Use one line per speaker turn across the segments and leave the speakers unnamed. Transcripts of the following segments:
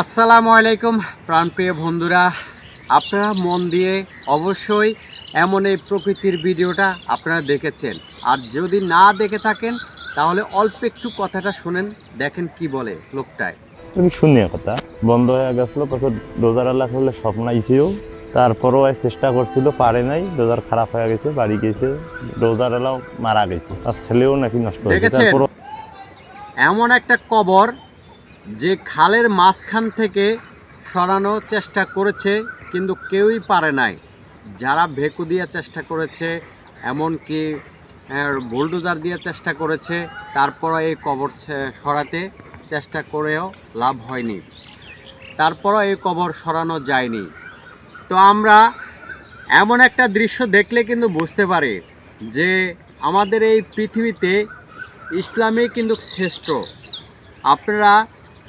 আসসালামু আলাইকুম প্রাণপ্রিয় বন্ধুরা। আপনারা মন দিয়ে অবশ্যই এমন এই প্রকৃতির ভিডিওটা আপনারা দেখেছেন। আর যদি না দেখে থাকেন তাহলে অল্প একটু কথাটা শুনেন দেখেন কি বলে লোকটায়।
তুমি শূন্য কথা। বন্ধ হয়ে গেছিল কত ডোজার আল্লাহ করলে স্বপ্ন আইসিও তারপরও চেষ্টা করছিল পারে নাই। রোজার খারাপ হয়ে গেছে বাড়ি গেছে ডোজার এলাও মারা গেছে। আর ছেলেও নাকি নষ্ট হয়েছে।
এমন একটা কবর যে খালের মাঝখান থেকে সরানোর চেষ্টা করেছে, কিন্তু কেউই পারে নাই। যারা ভেকু দিয়ে চেষ্টা করেছে, এমনকি বুলডোজার দিয়ে চেষ্টা করেছে, তারপরও এই কবর সরাতে চেষ্টা করেও লাভ হয়নি। তারপরও এই কবর সরানো যায়নি। তো আমরা এমন একটা দৃশ্য দেখলে কিন্তু বুঝতে পারি যে আমাদের এই পৃথিবীতে ইসলামে কিন্তু শ্রেষ্ঠ। আপনারা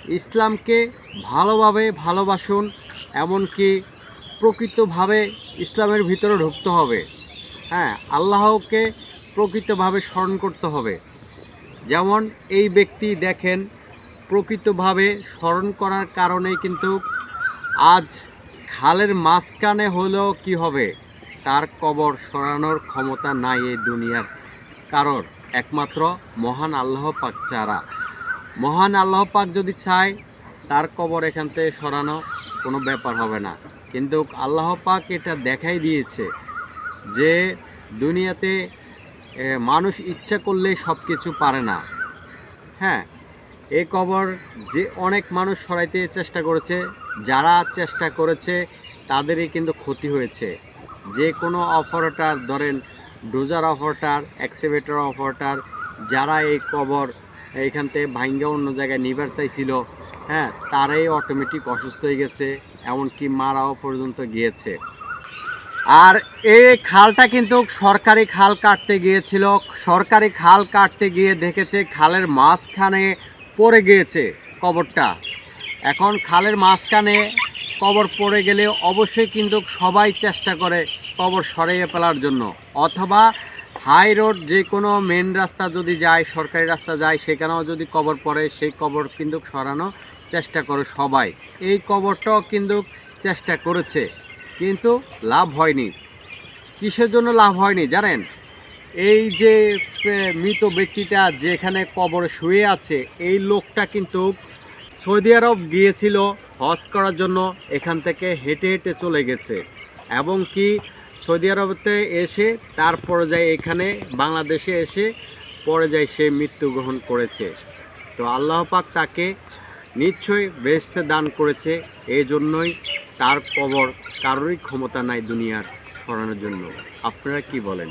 ইসলামকে ভালোভাবে ভালোবাসুন, এমনকি প্রকৃতভাবে ইসলামের ভিতরে ঢুকতে হবে। হ্যাঁ আল্লাহকে প্রকৃতভাবে স্মরণ করতে হবে। যেমন এই ব্যক্তি দেখেন, প্রকৃতভাবে স্মরণ করার কারণে কিন্তু আজ খালের মাঝখানে হলেও কি হবে? তার কবর সরানোর ক্ষমতা নাই এই দুনিয়ার। কারণ একমাত্র মহান আল্লাহ পাক ছাড়া মহান আল্লাহ পাক যদি চায়, তার কবর এখান থেকে সরানো কোনো ব্যাপার হবে না। কিন্তু আল্লাহ পাক এটা দেখাই দিয়েছে যে দুনিয়াতে মানুষ ইচ্ছা করলে সব কিছু পারে না। হ্যাঁ এ কবর যে অনেক মানুষ সরাইতে চেষ্টা করেছে, যারা চেষ্টা করেছে, তাদেরই কিন্তু ক্ষতি হয়েছে। যে কোনো অপারেটার ধরেন, ডোজার অপারেটার এক্সিভেটর অপারেটার, যারা এই কবর এইখান থেকে ভাঙ্গা অন্য জায়গায় নিবার চাইছিল। হ্যাঁ তারাই অটোমেটিক অসুস্থ হয়ে গেছে, এমনকি মারাও পর্যন্ত গিয়েছে। আর এই খালটা কিন্তু সরকারি খাল কাটতে গিয়েছিল। সরকারি খাল কাটতে গিয়ে দেখেছে খালের মাঝখানে পড়ে গিয়েছে কবরটা। এখন খালের মাঝখানে কবর পড়ে গেলে অবশ্যই কিন্তু সবাই চেষ্টা করে কবর সরিয়ে ফেলার জন্য। অথবা হাই রোড যে কোনো মেন রাস্তা যদি যায়, সরকারি রাস্তা যায়, সেখানেও যদি কবর পড়ে, সেই কবর কিন্তু সরানো চেষ্টা করে সবাই। এই কবরটাও কিন্তু চেষ্টা করেছে, কিন্তু লাভ হয়নি। কিসের জন্য লাভ হয়নি জানেন? এই যে মৃত ব্যক্তিটা যেখানে কবর শুয়ে আছে, এই লোকটা কিন্তু সৌদি আরব গিয়েছিল হজ করার জন্য, এখান থেকে হেঁটে হেঁটে চলে গেছে। এবং কি সৌদি আরবতে এসে তার পর্যায়ে এখানে, বাংলাদেশে এসে পর্যায়ে যায় সে মৃত্যুগ্রহণ করেছে। তো আল্লাহ পাক তাকে নিশ্চয়ই বেহেস্তে দান করেছে এই জন্যই তার কবর কারোরই ক্ষমতা নাই দুনিয়ার সরানোর জন্য। আপনারা কি বলেন?